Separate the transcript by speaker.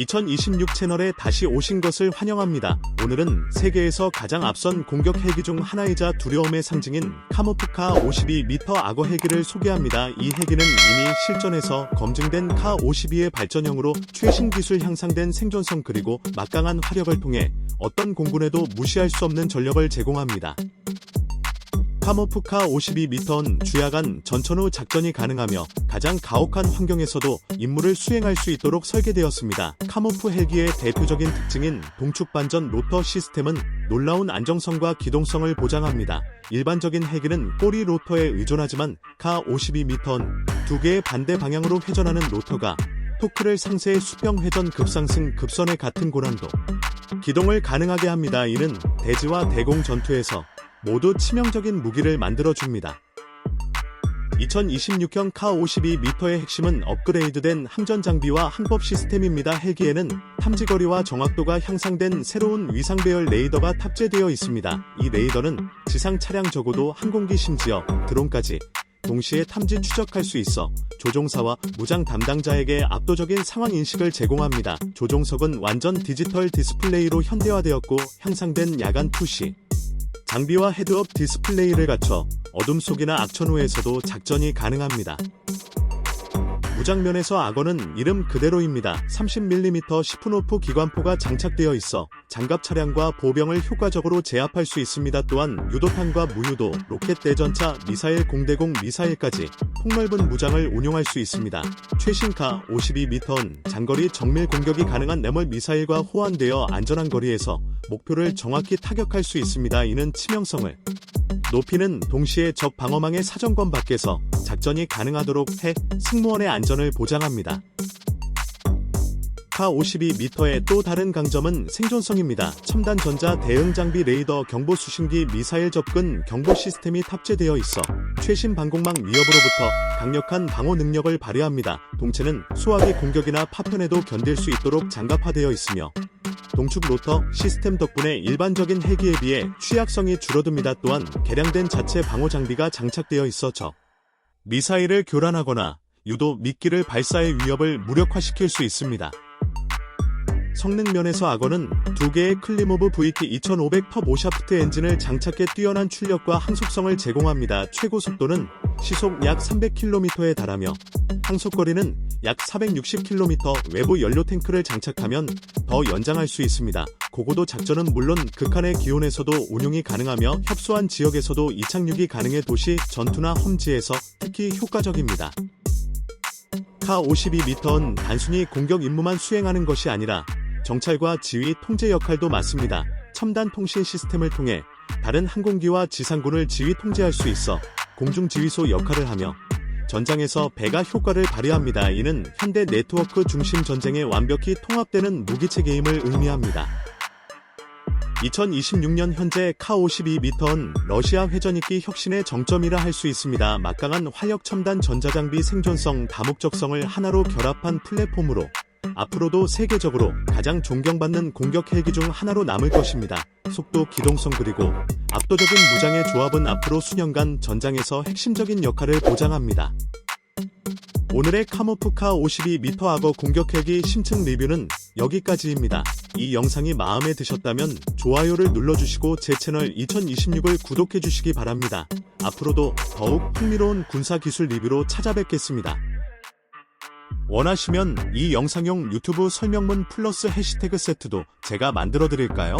Speaker 1: 2026 채널에 다시 오신 것을 환영합니다. 오늘은 세계에서 가장 앞선 공격 헬기 중 하나이자 두려움의 상징인 카모프카 52m 악어 헬기를 소개합니다. 이 헬기는 이미 실전에서 검증된 카 52의 발전형으로 최신 기술 향상된 생존성 그리고 막강한 화력을 통해 어떤 공군에도 무시할 수 없는 전력을 제공합니다. 카모프카 52m는 주야간 전천 후 작전이 가능하며 가장 가혹한 환경에서도 임무를 수행할 수 있도록 설계되었습니다. 카모프 헬기의 대표적인 특징인 동축 반전 로터 시스템은 놀라운 안정성과 기동성을 보장합니다. 일반적인 헬기는 꼬리 로터에 의존하지만 카 52m는 두 개의 반대 방향으로 회전하는 로터가 토크를 상세의 수평 회전 급상승 급선의 같은 고난도 기동을 가능하게 합니다. 이는 대지와 대공 전투에서 모두 치명적인 무기를 만들어줍니다. 2026형 카 52m의 핵심은 업그레이드된 항전 장비와 항법 시스템입니다. 헬기에는 탐지거리와 정확도가 향상된 새로운 위상 배열 레이더가 탑재되어 있습니다. 이 레이더는 지상 차량 적어도 항공기 심지어 드론까지 동시에 탐지 추적할 수 있어 조종사와 무장 담당자에게 압도적인 상황 인식을 제공합니다. 조종석은 완전 디지털 디스플레이로 현대화되었고 향상된 야간 투시, 장비와 헤드업 디스플레이를 갖춰 어둠 속이나 악천 후에서도 작전이 가능합니다. 무장면에서 악어는 이름 그대로입니다. 30mm 시프노프 기관포가 장착되어 있어 장갑 차량과 보병을 효과적으로 제압할 수 있습니다. 또한 유도탄과 무유도, 로켓 대전차, 미사일 공대공 미사일까지 폭넓은 무장을 운용할 수 있습니다. 최신카 52m는 장거리 정밀 공격이 가능한 네멀 미사일과 호환되어 안전한 거리에서 목표를 정확히 타격할 수 있습니다. 이는 치명성을 높이는 동시에 적 방어망의 사정권 밖에서 작전이 가능하도록 해 승무원의 안전을 보장합니다. 카 52m의 또 다른 강점은 생존성입니다. 첨단 전자 대응 장비 레이더 경보 수신기 미사일 접근 경보 시스템이 탑재되어 있어 최신 방공망 위협으로부터 강력한 방어 능력을 발휘합니다. 동체는 수화기 공격이나 파편에도 견딜 수 있도록 장갑화되어 있으며 동축 로터 시스템 덕분에 일반적인 헬기에 비해 취약성이 줄어듭니다. 또한 개량된 자체 방호 장비가 장착되어 있어 적 미사일을 교란하거나 유도 미끼를 발사의 위협을 무력화시킬 수 있습니다. 성능 면에서 악어는 두 개의 클리모브 VT 2500펍 오샤프트 엔진을 장착해 뛰어난 출력과 항속성을 제공합니다. 최고 속도는 시속 약 300km에 달하며 항속거리는 약 460km 외부 연료 탱크를 장착하면 더 연장할 수 있습니다. 고고도 작전은 물론 극한의 기온에서도 운용이 가능하며 협소한 지역에서도 이착륙이 가능해 도시 전투나 험지에서 특히 효과적입니다. 카 52m는 단순히 공격 임무만 수행하는 것이 아니라 정찰과 지휘 통제 역할도 맡습니다. 첨단 통신 시스템을 통해 다른 항공기와 지상군을 지휘 통제할 수 있어 공중지휘소 역할을 하며 전장에서 배가 효과를 발휘합니다. 이는 현대 네트워크 중심 전쟁에 완벽히 통합되는 무기체계임을 의미합니다. 2026년 현재 카 52m는 러시아 회전익기 혁신의 정점이라 할 수 있습니다. 막강한 화력 첨단 전자장비 생존성 다목적성을 하나로 결합한 플랫폼으로 앞으로도 세계적으로 가장 존경받는 공격 헬기 중 하나로 남을 것입니다. 속도, 기동성 그리고 압도적인 무장의 조합은 앞으로 수년간 전장에서 핵심적인 역할을 보장합니다. 오늘의 카모프카 52m 악어 공격 헬기 심층 리뷰는 여기까지입니다. 이 영상이 마음에 드셨다면 좋아요를 눌러주시고 제 채널 2026을 구독해주시기 바랍니다. 앞으로도 더욱 흥미로운 군사 기술 리뷰로 찾아뵙겠습니다. 원하시면 이 영상용 유튜브 설명문 플러스 해시태그 세트도 제가 만들어 드릴까요?